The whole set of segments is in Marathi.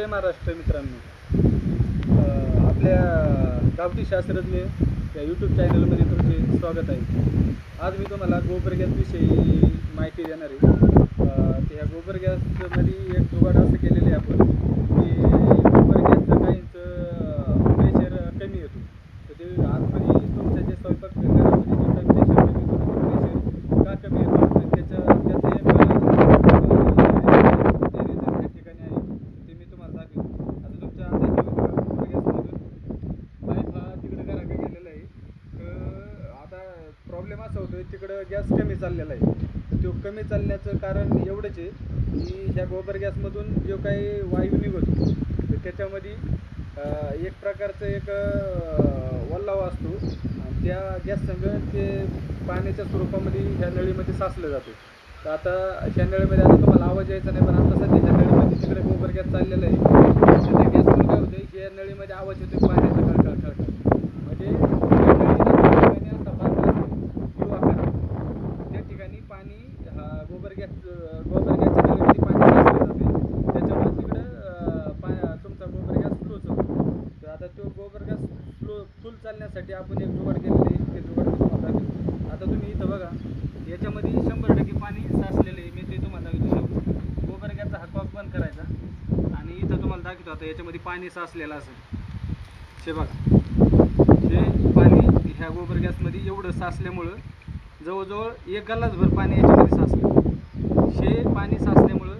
जय महाराष्ट्र मित्रांनो. आपल्या गावठी शास्त्रज्ञ या यूट्यूब चॅनलमध्ये तुमचे स्वागत आहे. आज मी तुम्हाला गोबर गॅसविषयी माहिती देणार आहे. त्या गोबर गॅसमध्ये एक जुगाड असं केलेले आहे आपण की गोबर गॅसचं काहींचं प्रेशर कमी येतो तर ते आतमध्ये तुमच्या जे स्वयंपाक घरामध्ये जे टेम्परेचर कमी होतं प्रेशर का कमी येतो तर त्याच्या त्याचे एक, अं, जे result त्या ठिकाणी आहे ते मी तुम्हाला दाखवेन आता तुमच्या आता गॅसमधून पाईप हा तिकडे घराकडे गेलेला आहे तर आता प्रॉब्लेम असा होतोय तिकडं गॅस कमी चाललेला आहे तो कमी कारण एवढंच आहे की ह्या गोबर गॅसमधून जो काही वायू निघतो तर त्याच्यामध्ये एक प्रकारचं एक वल्लावा असतो. आणि त्या गॅस संग ते पाण्याच्या स्वरूपामध्ये ह्या नळीमध्ये साचलं जातं. तर आता ह्या नळीमध्ये आता तुम्हाला आवाज यायचा नाही पण आता सध्या ह्या नळीमध्ये तिकडे गोबर गॅस चाललेला आहे. त्या गॅसमध्ये काय होतं ह्या नळीमध्ये आवाज येतो पाण्याचा खळखळ खळखळ. म्हणजे त्या नळीला त्या ठिकाणी असा भाग असतो किंवा आकार. त्या ठिकाणी पाणी हा गोबर गॅस गोबर गॅसच्या नळीमध्ये पाणी साचलं जाते त्याच्यामुळे तिकडं पा तुमचा गोबर गॅस फ्लो चालतो तर आता तो गोबर गॅस फ्लो फुल चालण्यासाठी आपण एक जुगाड केलेली ते जुगाड तुम्हाला दाखवतो. आता तुम्ही इथं बघा याच्यामध्ये शंभर टक्के पाणी साचलेलं आहे मी ते तुम्हाला दाखवतो. गोबर गॅसचा हा कॉक बंद करायचा आणि इथं तुम्हाला दाखवतो आता याच्यामध्ये पाणी साचलेलं असेल. हे बघा हे पाणी ह्या गोबर गॅसमध्ये एवढं साचल्यामुळं जवळजवळ एक गल्लासभर पाणी याच्यामध्ये साचलं. हे पाणी साचल्यामुळं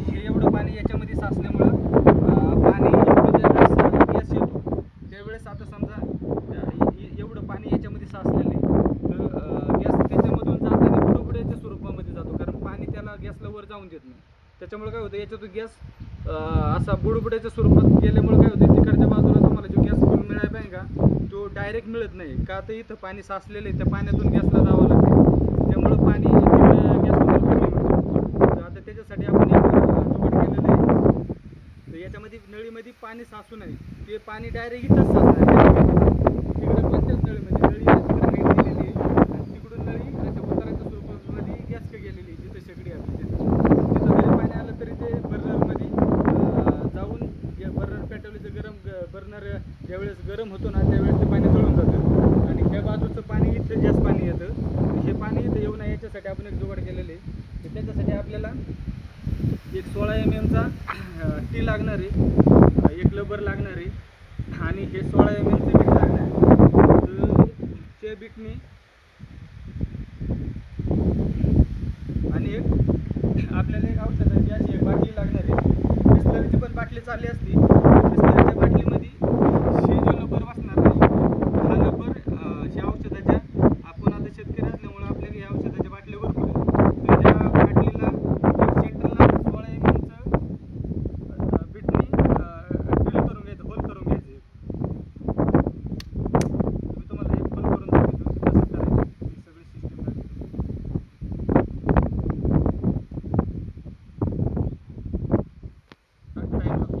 हे एवढं पाणी याच्यामध्ये साचल्यामुळं पाणी ज्यावेळेस गॅस येतो त्यावेळेस आता समजा एवढं पाणी याच्यामध्ये साचलेलं आहे तर गॅस त्याच्यामधून जाताना बुडबुड्याच्या स्वरूपामध्ये जातो कारण पाणी त्याला गॅसला वर जाऊन देत नाही. त्याच्यामुळे काय होतं याच्यातून गॅस असा बुडबुड्याच्या स्वरूपात गेल्यामुळे काय होतं तिकडच्या बाजूला तुम्हाला जो गॅस फुल मिळायला पाहिजे का तो नाही. का तर इथं पाणी साचलेलं आहे त्या पाण्यातून गॅसला जावं लागतं. त्यामुळं पाणी गॅस तर आता त्याच्यासाठी आपण चुकट केलेलं आहे. तर याच्यामध्ये नळीमध्ये पाणी साचू नये. ते पाणी डायरेक्ट इथंच साचणार तिकडे कोणत्याच नळीमध्ये. नळी गेलेली आहे. आणि तिकडून नळी अशा उताराच्या स्वरूपामध्ये गॅस गेलेली आहे जिथं शेगडी आपली तिथं जरी पाणी आलं तरी ते बर्नरमध्ये जाऊन जाऊन बर्नर पेटवलीचं गरम बर्नर ज्यावेळेस गरम होतो ना त्यावेळेस ते पाणी जळून जातं आणि ह्या बाजूचं पाणी इथं जास्त पाणी येतं हे पाणी इथं येऊ आपण एक जुगाड केलेली आहे. तर त्याच्यासाठी आपल्याला एक सोळा एम एमचा टी लागणार आहे एक लबर लागणार आहे आणि हे सोळा एम एमचे बीट लागणार. आहे तर ते मी आणि एक आपल्याला एक औषधाची अशी एक बाटली लागणार आहे. बिस्लरीची पण बाटली चालली असती बिस्लरीच्या बाटलीमध्ये हे जो लबर बसणार नाही हा लबर अं, ह्या औषधाच्या आपण आता शेतकरी असल्यामुळे आपल्याला ह्या औषधाच्या बाटल्या भरपूर आहेत. तर त्या बाटलीला सेंटरला सोळा एम एमचं बिटनी ड्रिल करून घ्यायचं होल करून घ्यायचं एक. मी तुम्हाला एक होल करून दाखवतो की कसं करायचं ही सगळी सिस्टीम दाखवतो हा time लागतो.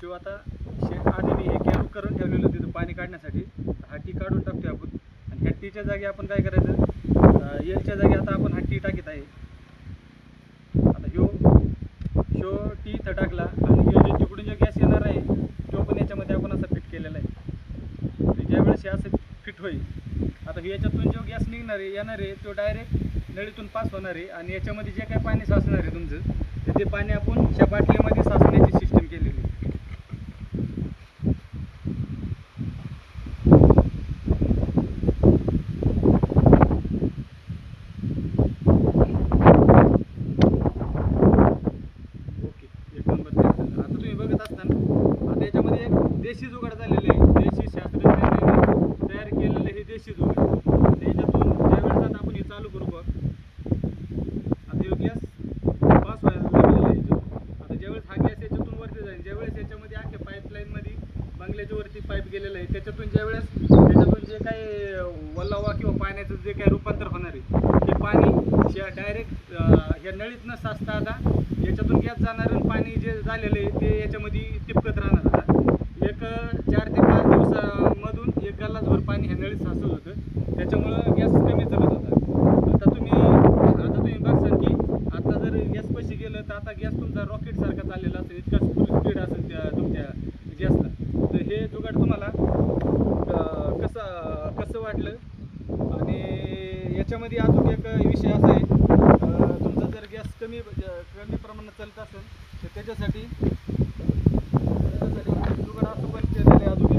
शिव आता शे आधी मी हे कॅरू करून ठेवलेलं तिथं पाणी काढण्यासाठी हट्टी काढून टाकतोय आपण. आणि ह्या टीच्या जागी आपण काय करायचं? एलच्या जागी आता आपण हट्टी टाकीत आहे. आता ह्यो शो टी इथं टाकला आणि ह्यो जो तिकडून जो गॅस येणार आहे तो पण याच्यामध्ये आपण असा फिट केलेला आहे. तर ज्यावेळेस हे असं फिट होईल आता याच्यातून जो गॅस निघणार आहे येणार आहे तो डायरेक्ट नळीतून पास होणार आहे आणि याच्यामध्ये जे काही पाणी साचणार आहे तुमचं ते पाणी आपण ह्या बाटलीमध्ये साचण्याची सिस्टीम केलेली आहे. पाण्याचं जे काही रूपांतर होणार आहे ते पाणी डायरेक्ट ह्या नळीतनं साचता आता. याच्यातून गॅस जाणारं पाणी जे झालेलं आहे ते याच्यामध्ये तिपकत राहणार आता. एक चार ते पाच दिवसामधून एक गल्लासभर पाणी ह्या नळीत साचत होतं. त्याच्यामुळं विषय असा आहे तुमचा जर गॅस कमी कमी प्रमाणात चालत असेल तर त्याच्यासाठी त्याच्यासाठी जुगाड असं केलेलं आहे अजून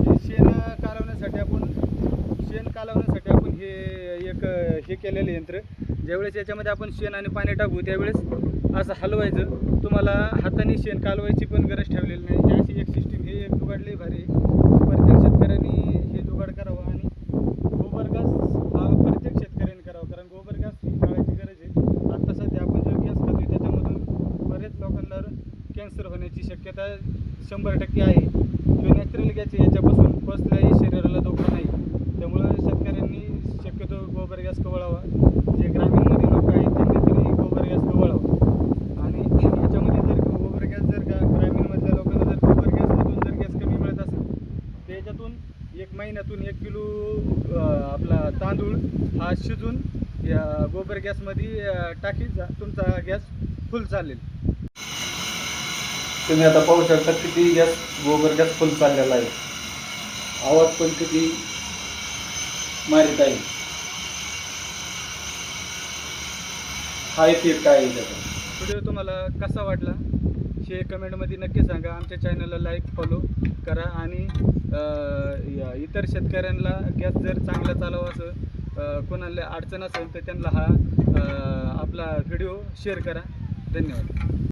हे शेण कालवण्यासाठी आपण शेण कालवण्यासाठी आपण हे एक हे केलेलं यंत्र. ज्यावेळेस याच्यामध्ये आपण शेण आणि पाणी टाकू त्यावेळेस असं हलवायचं. तुम्हाला हाताने शेण कालवायची पण गरज ठेवलेली नाही. अशी एक सिस्टीम हे एक जुगाड लई भारी आहे. प्रत्येक शेतकऱ्यांनी हे जुगाड करावं आणि गोबर गॅस हा प्रत्येक शेतकऱ्यांनी करावा कारण गोबर गॅस ही काळाची गरज आहे आता सध्या आपण जो गॅस खातोय त्याच्यामधून बरेच लोकांना कॅन्सर होण्याची शक्यता शंभर टक्के आहे. जो नॅचरल गॅस आहे याच्यापासून कसल्याही शरीराला धोका नाही. त्यामुळं शेतकऱ्यांनी शक्यतो गोबर गॅस कवळावा जे ग्रामीणमध्ये लोक आहेत त्यांनी तरी गोबर गॅस कवळावा आणि याच्यामध्ये जर गोबर गॅस जर का ग्रामीणमधल्या लोकांना जर गोबर गॅसमधून जर गॅस कमी मिळत असेल तर याच्यातून एक महिन्यातून एक किलो आपला तांदूळ हा शिजून या गोबर गॅसमध्ये टाकी जा- तुमचा गॅस फुल चालेल. तुम्ही आता पाहू शकता किती गॅस गोबर गॅस फुल चाललेला आहे. आवाज पण किती मारित आहे. हा इफेक्ट आहे त्याचा? व्हिडिओ तुम्हाला कसा वाटला? हे कमेंटमध्ये नक्की सांगा. आमच्या चॅनलला लाईक फॉलो करा आणि या इतर शेतकऱ्यांना गॅस जर चांगला चालवा असं कोणाला अडचण असेल तर त्यांना हा आपला व्हिडिओ शेअर करा. धन्यवाद.